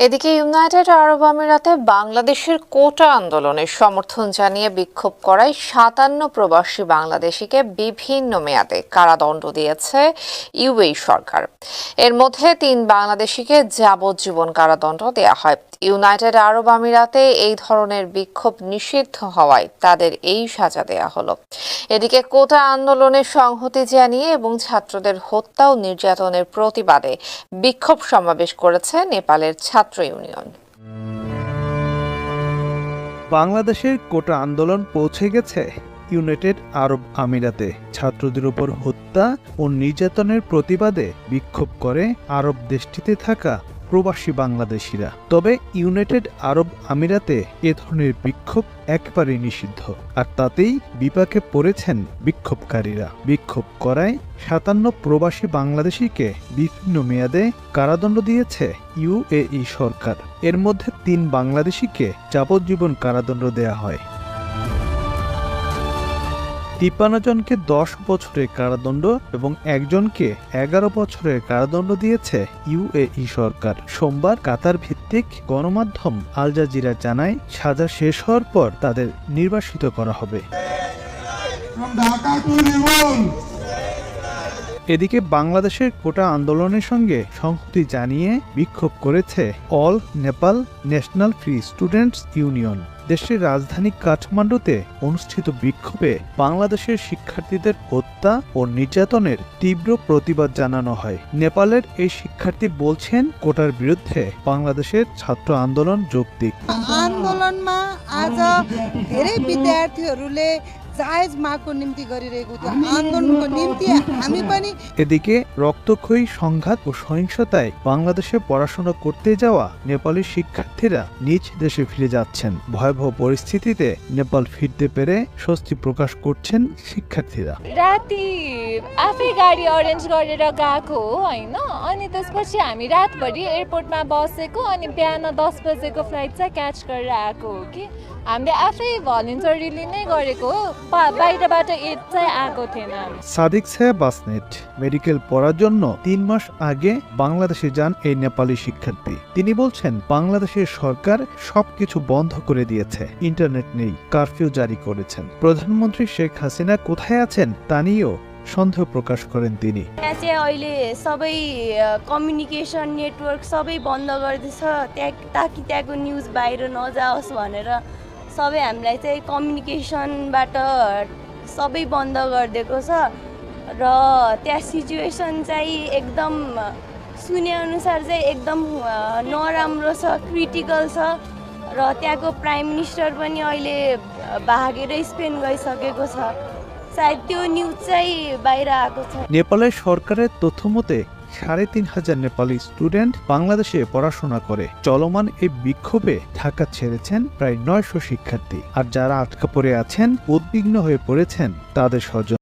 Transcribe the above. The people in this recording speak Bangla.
এদিকে ইউনাইটেড আরব আমিরাতে বাংলাদেশের কোটা আন্দোলনের সমর্থন জানিয়ে বিক্ষোভ করায় সাতান্ন প্রবাসী বাংলাদেশিকে বিভিন্ন মেয়াদে কারাদণ্ড দিয়েছে ইউএই সরকার। এর মধ্যে তিন বাংলাদেশিকে যাবজ্জীবন কারাদণ্ড দেওয়া হয়। ইউনাইটেড আরব আমিরাতে এই ধরনের বিক্ষোভ নিষিদ্ধ হওয়ায় তাদের এই সাজা দেয়া হলো। এদিকে কোটা আন্দোলনের সংহতি জানিয়ে এবং ছাত্রদের হত্যা ও নির্যাতনের প্রতিবাদে বিক্ষোভ সমাবেশ করেছে নেপালের ছাত্র ইউনিয়ন। বাংলাদেশের কোটা আন্দোলন পৌঁছে গেছে ইউনাইটেড আরব আমিরাতে। ছাত্রদের উপর হত্যা ও নির্যাতনের প্রতিবাদে বিক্ষোভ করে আরব দেশটিতে থাকা প্রবাসী বাংলাদেশিরা। তবে ইউনাইটেড আরব আমিরাতে এ ধরনের বিক্ষোভ একবারে নিষিদ্ধ। আর তাতেই বিপাকে পড়েছেন বিক্ষোভকারীরা। বিক্ষোভ করায় সাতান্ন প্রবাসী বাংলাদেশিকে বিভিন্ন মেয়াদে কারাদণ্ড দিয়েছে ইউএই সরকার। এর মধ্যে তিন বাংলাদেশিকে যাবজ্জীবন কারাদণ্ড দেয়া হয়। তিপ্পান্ন জনকে দশ বছরের কারাদণ্ড এবং একজনকে এগারো বছরের কারাদণ্ড দিয়েছে ইউএই সরকার সোমবার কাতার ভিত্তিক গণমাধ্যম আল জাজিরা জানায়, সাজা শেষ হওয়ার পর তাদের নির্বাসিত করা হবে ঢাকা. এদিকে বাংলাদেশের কোটা আন্দোলনের সঙ্গে সংহতি জানিয়ে বিক্ষোভ করেছে all Nepal national free students union দেশের রাজধানী কাঠমান্ডুতে অনুষ্ঠিত বিক্ষোভে বাংলাদেশের শিক্ষার্থীদের হত্যা ও নির্যাতনের তীব্র প্রতিবাদ জানানো হয় নেপালের এই শিক্ষার্থী বলছেন কোটার বিরুদ্ধে বাংলাদেশের ছাত্র আন্দোলন যৌক্তিক आन्दोलनमा आज धेरै विद्यार्थीहरूले जायज मागको निम्ति गरिरहेको थियो आन्दोलनको निम्ति हामी पनि এদিকে রক্তক্ষয়ী সংঘাত ও সহিংসতায় বাংলাদেশে পড়াশোনা করতে যাওয়া নেপালি শিক্ষার্থীরা নিজ দেশে ফিরে যাচ্ছেন ভয়াবহ পরিস্থিতিতে নেপাল ফিরতে পেরে স্বস্তি প্রকাশ করছেন শিক্ষার্থীরা राति आफै गाडी अरेन्ज गरेर गएको हो होइन अनि त्यसपछि हामी रातभरि एयरपोर्टमा बसेको अनि बिहान दस बजेको फ्लाइट चाहिँ क्याच गरेर आएको हो कि हामीले आफै भलिन्टरीली नै गरेको हो पा- बाहिरबाट एड चाहिँ आएको थिएन সাদিক সাহেব বাসনেট মেডিকেল পড়ার জন্য তিন মাস আগে বাংলাদেশে যান এই নেপালি শিক্ষার্থী তিনি বলছেন বাংলাদেশের সরকার সবকিছু বন্ধ করে দিয়েছে ইন্টারনেট নেই কারফিউ জারি করেছেন প্রধানমন্ত্রী শেখ হাসিনা কোথায় আছেন তা নিয়েও সন্দেহ প্রকাশ করেন তিনি त्यहाँ चाहिँ अहिले सबै कम्युनिकेसन नेटवर्क सबै बन्द गर्दैछ त्यहाँ ताकि त्यहाँको न्युज बाहिर नजाओस् भनेर सबै हामीलाई चाहिँ कम्युनिकेसनबाट सबै बन्द गरिदिएको छ र त्यहाँ सिचुएसन चाहिँ एकदम सुनेअनुसार चाहिँ एकदम अ, नराम्रो छ क्रिटिकल छ र त्यहाँको प्राइम मिनिस्टर पनि अहिले भागेर स्पेन गइसकेको छ सायद त्यो न्युज चाहिँ बाहिर आएको छ নেপালের সরকারের তথ্য মতে সাড়ে তিন হাজার নেপালি স্টুডেন্ট বাংলাদেশে পড়াশোনা করে। চলমান এই বিক্ষোভে ঢাকা ছেড়েছেন প্রায় নয়শো শিক্ষার্থী। আর যারা আটকা পড়ে আছেন, উদ্বিগ্ন হয়ে পড়েছেন তাদের স্বজন